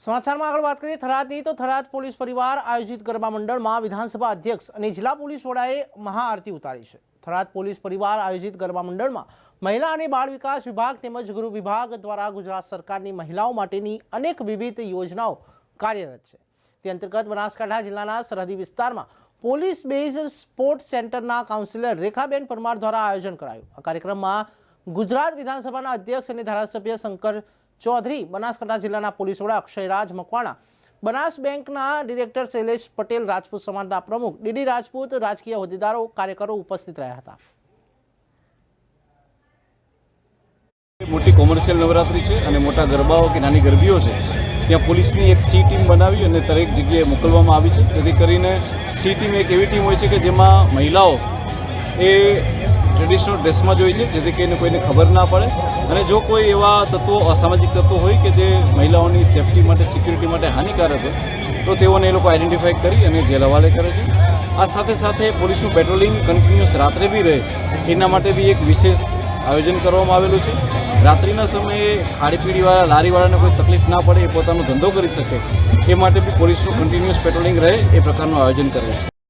સમાચારમાં આગળ વાત કરીએ, થરાદની તો થરાદ પોલીસ પરિવાર આયોજિત ગરબા મંડળમાં વિધાનસભા અધ્યક્ષ અને જિલ્લા પોલીસ વડાએ મહાઆરતી ઉતારી છે. થરાદ પોલીસ પરિવાર આયોજિત ગરબા મંડળમાં મહિલા અને બાળ વિકાસ વિભાગ તેમજ ગૃહ વિભાગ દ્વારા ગુજરાત સરકારની મહિલાઓ માટેની અનેક વિવિધ યોજનાઓ કાર્યરત છે. તે અંતર્ગત બનાસકાંઠા જિલ્લાના સરહદી વિસ્તારમાં પોલીસ બેઝ સ્પોર્ટ સેન્ટરના કાઉન્સિલર રેખાબેન પરમાર દ્વારા આયોજન કરાયું. આ કાર્યક્રમમાં ગુજરાત વિધાનસભાના અધ્યક્ષ અને ધારાસભ્ય શંકર ચૌધરી, બનાસકાંઠા જિલ્લાના પોલીસ વડા અક્ષયરાજ મકવાણા, બનાસ બેંકના ડિરેક્ટર શૈલેષ પટેલ, રાજપૂત સમાજના પ્રમુખ ડીડી રાજપૂત, રાજકીય હોદ્દેદારો, કાર્યકરો ઉપસ્થિત રહ્યા હતા. મોટી કોમર્શિયલ નવરાત્રિ છે અને મોટા ગરબાઓ કે નાની ગરબીઓ છે, ત્યાં પોલીસની એક સી ટીમ બનાવી અને દરેક જગ્યાએ મોકલવામાં આવી છે. જેથી કરીને સી ટીમ એક એવી ટીમ હોય છે કે જેમાં મહિલાઓ એ ટ્રેડિશનલ ડ્રેસમાં જ હોય છે, જેથી કરીને કોઈને ખબર ના પડે. અને જો કોઈ એવા તત્વો, અસામાજિક તત્વો હોય કે જે મહિલાઓની સેફટી માટે સિક્યુરિટી માટે હાનિકારક હોય, તો તેઓને એ લોકો આઈડેન્ટિફાઈ કરી અને જેલ હવાલે કરે છે. આ સાથે સાથે પોલીસનું પેટ્રોલિંગ કન્ટિન્યુઅસ રાત્રે બી રહે. એના માટે બી એક વિશેષ આયોજન કરવામાં આવેલું છે. રાત્રિના સમયે ખાડીપીડીવાળા, લારીવાળાને કોઈ તકલીફ ના પડે, એ પોતાનો ધંધો કરી શકે. એ માટે બી પોલીસનું કન્ટિન્યુઅસ પેટ્રોલિંગ રહે, એ પ્રકારનું આયોજન કરે છે.